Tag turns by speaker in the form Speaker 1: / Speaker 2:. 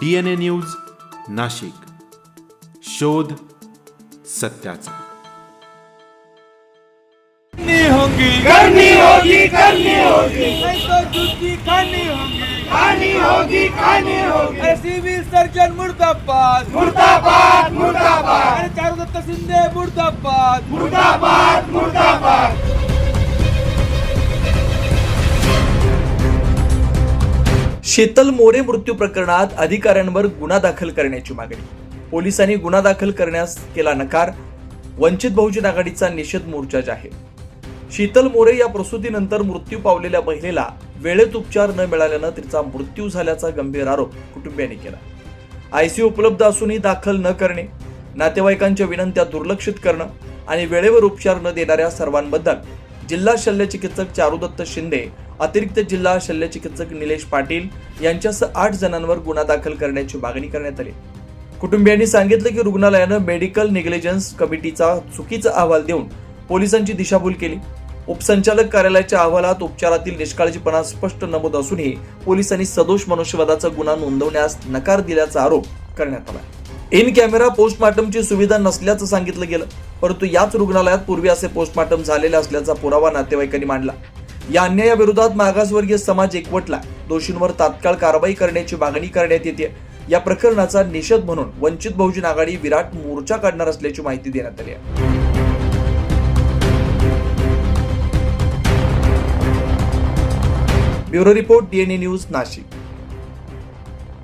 Speaker 1: D N A news Nashik. शोध सत्याचा.
Speaker 2: करनी होगी
Speaker 3: करनी होगी करनी होगी.
Speaker 2: नहीं तो जूती खानी होगी
Speaker 3: खानी होगी खानी होगी.
Speaker 2: अरे सिविल सर्जन मुर्दाबाद.
Speaker 3: मुर्दाबाद मुर्दाबाद.
Speaker 2: अरे चारुदत्त शिंदे मुर्दाबाद.
Speaker 3: मुर्दाबाद मुर्दाबाद.
Speaker 4: शेतल मोरे मृत्यू प्रकरणात अधिकाऱ्यांवर गुन्हा दाखल करण्याची मागणी. पोलिसांनी गुन्हा दाखल करण्यास केला नकार. वंचित बहुजन आघाडीचा निषेध मोर्चा जाहीर. शीतल मोरे या प्रसूतीनंतर मृत्यू पावलेल्या महिलेला वेळेत उपचार न मिळाल्यानं तिचा मृत्यू झाल्याचा गंभीर आरोप कुटुंबियांनी केला. आयसीयू उपलब्ध असूनही दाखल न करणे नातेवाईकांच्या विनंत्या दुर्लक्षित करणं आणि वेळेवर उपचार न देणाऱ्या सर्वांबद्दल जिल्हा शल्यचिकित्सक चारुदत्त शिंदे अतिरिक्त जिल्हा शल्यचिकित्सक निलेश पाटील यांच्यासह आठ जणांवर गुन्हा दाखल करण्याची मागणी करण्यात आली. कुटुंबियांनी सांगितलं की रुग्णालयानं मेडिकल निग्लिजन्स कमिटीचा चुकीचा अहवाल देऊन पोलिसांची दिशाभूल केली. उपसंचालक कार्यालयाच्या अहवालात उपचारातील निष्काळजीपणा स्पष्ट नमूद असूनही पोलिसांनी सदोष मनुष्यवधाचा गुन्हा नोंदवण्यास नकार दिल्याचा आरोप करण्यात आला. इन कॅमेरा पोस्टमार्टमची सुविधा नसल्याचं सांगितलं गेलं. परंतु याच रुग्णालयात पूर्वी असे पोस्टमार्टम झालेले असल्याचा पुरावा नातेवाईकांनी मांडला. या अन्यायाविरोधात मागासवर्गीय समाज एकवटला. दोषींवर तात्काळ कारवाई करण्याची मागणी करण्यात येते. या प्रकरणाचा निषेध म्हणून वंचित बहुजन आघाडी विराट मोर्चा काढणार असल्याची माहिती देण्यात आली आहे. Bureau report DNA news Nashik.